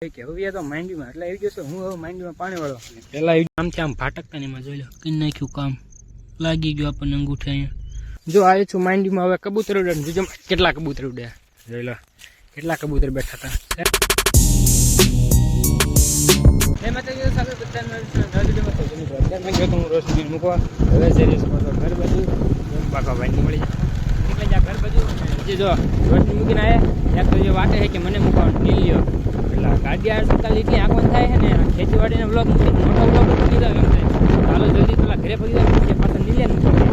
કે હવે તો માંડવીમાં એટલે આવી જશે. હું હવે માંડવીમાં પાણી વાળો પેલા આમથી આમ ફાટકતા એમાં જોઈ લો. કઈ નાખ્યું કામ? લાગી ગયું આપણને અંગૂઠે અહીંયા. જો આવ્યો છું માંડવીમાં હવે કબૂતર ઉડ્યા જોજો કેટલા કબૂતર ઉડ્યા જોઈ લો. કેટલા કબૂતર બેઠા હતા. મૂકવા. હવે ઘર બાજુ. બાકા ભાઈ મળી જાય. નીકળી જા ઘર બાજુ. જો રોશની મૂકીને આવ્યા ત્યાં તો જે વાટે છે કે મને મૂકવાનું. નહીં લ્યો. એટલે ગાડી આ સકાલ એટલી આંખો થાય છે ને, ખેતીવાડીનો બ્લોક મોટો બ્લોક મૂકી દઉં એમ થાય ચાલો જલ્દી પેલા ઘરે પડી જાય કે પાછા નીલે મૂકી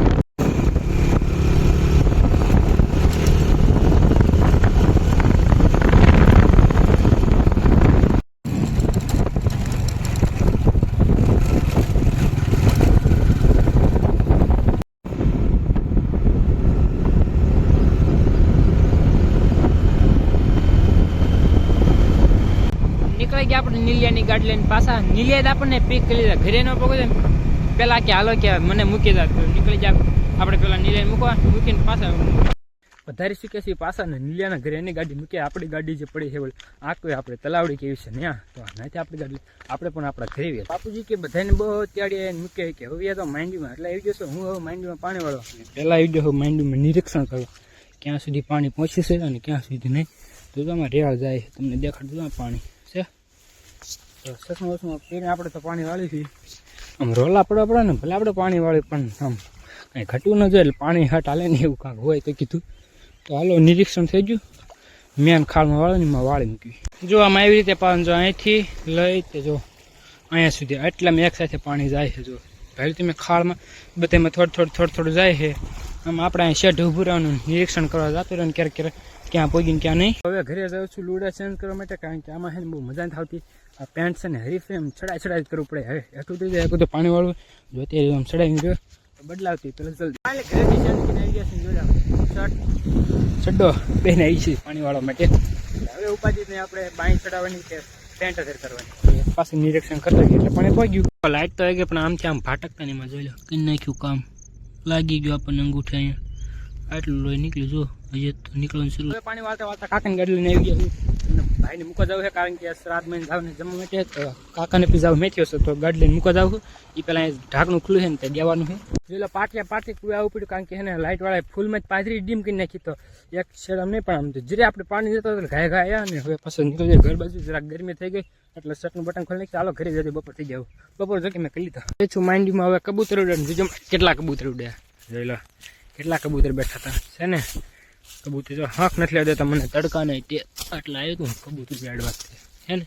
ગયા આપણે નીલિયાની ગાડી લઈને પાછા નીલિયા આપણને પીક કરી લીધા. ઘરે ન પગો પેલા કે હાલો કે મને મૂકી દા. નીકળી જા આપણે પેલા નીલિયા મૂકવા મૂકીને પાછા વધારે શીખે છે પાછા ને નીલિયાના ઘરે એની ગાડી મૂકી. આપણી ગાડી જે પડી છે આ કોઈ આપણે તલાવડી કેવી છે ત્યાં તો ત્યાંથી આપણી ગાડી. આપણે પણ આપણા ઘરે વ્યા બાપુજી કે બધાને બહુ ત્યારે મૂકે કે હવે તો માંડવીમાં. એટલે આવી જશો હું હવે માંડવીમાં પાણી વાળો પહેલાં આવી જશો માંડવીમાં નિરીક્ષણ કરો ક્યાં સુધી પાણી પહોંચી છે અને ક્યાં સુધી નહીં. તો તમારે રેવાળ જાય તમને દેખાડતું પાણી. સસમાં વસમું પીને આપણે તો પાણી વાળી છીએ. આમ રોલા પડવા પડે ને ભલે આપણે પાણી વાળી, પણ આમ કાંઈ ઘટવું ન જોઈએ એટલે પાણી હટ હાલે ને એવું કાંઈક હોય તો કીધું. તો હાલો, નિરીક્ષણ થઈ ગયું. મેન ખાળમાં વાળે ને વાળી મૂકી જો આમાં એવી રીતે પાણી જો અહીંથી લઈ તે જો અહીંયા સુધી આટલામાં એક સાથે પાણી જાય છે જો. પહેલી તમે ખાળમાં બધામાં થોડું થોડું થોડું થોડું જાય છે. આમ આપણે અહીં શેઢ ઊભું રહેવાનું, નિરીક્ષણ કરવા જતું રહ્યું ક્યારેક ક્યારેક. ક્યાં પહોંચીને ક્યાં નહીં. હવે ઘરે જાઉં છું લુડા ચેન્જ કરવા માટે કારણ કે આમાં છે ને બહુ મજા નથી આવતી. આ પેન્ટ છે ને હરીફ એમ છડાઈ જ કરવું પડે. હવે એટલું થઈ જાય તો પાણી વાળું. જો અત્યારે આમ ચડાવીને જો તો બદલાવતી પેલા જલ્દી. એટલે ઘરેથી કરીને આવી ગયા છે જોડે શર્ટ. ચડ્ડો બેન આવી છે પાણીવાળા માટે. હવે ઉપાધિ નહીં આપણે પાણી ચડાવવાની કે પેન્ટ અધર કરવાની. પાછું નિરીક્ષણ કરતા ગયા એટલે પાણી પહોંચી ગયું લાઈટ તો આવી ગઈ પણ આમથી આમ ભાટકતા ને એમાં જોઈ લો. કઈ નાખ્યું કામ. લાગી ગયું આપણને અંગૂઠે અહીંયા. આટલું લોહી નીકળ્યું જો. હજી નીકળવાનું શરૂ. પાણી વાળતા વાળતા કાકાની ગાડી લઈને આવી ગયા ભાઈને મૂકવા જાવ છે કારણ કે શ્રાદ્ધ મહિને જાવ ને જમવા માટે તો કાકાને પીઝા જાવ મેથ્યો છે. તો ગાડી લઈને મૂકવા જાવ એ અહીં ઢાંકણું ખુલ્લું છે ને તે દેવાનું છે. પેલા પાટિયા પાટી કુવા આવવું પડ્યું કારણ કે એને લાઇટ વાળા ફૂલમાં જ પાથરી ડીમ કરી નાખી તો એક શેડ આમ નહીં પણ આમ તો જરે આપણે પાણી જતો તો ઘાય ઘાય આવ્યા ને. હવે પાછો નીકળી જાય ઘર બાજુ. જરાક ગરમી થઈ ગઈ, એટલે શર્ટનું બટન ખોલી નાખી ચાલો, ઘરે જજો બપોર થઈ જાવ બપોર જો કે મેં કરી લીધા. એ છું માંડવીમાં હવે કબૂતર ઉડે જોજો, કેટલા કબૂતર ઉડ્યા. જોઈ લો, કેટલા કબૂતર બેઠા હતા. છે ને? કબૂતર. હાંક નથી લેતા મને તડકા નહીં તે આટલા આવ્યું હતું કબૂતર બેડવા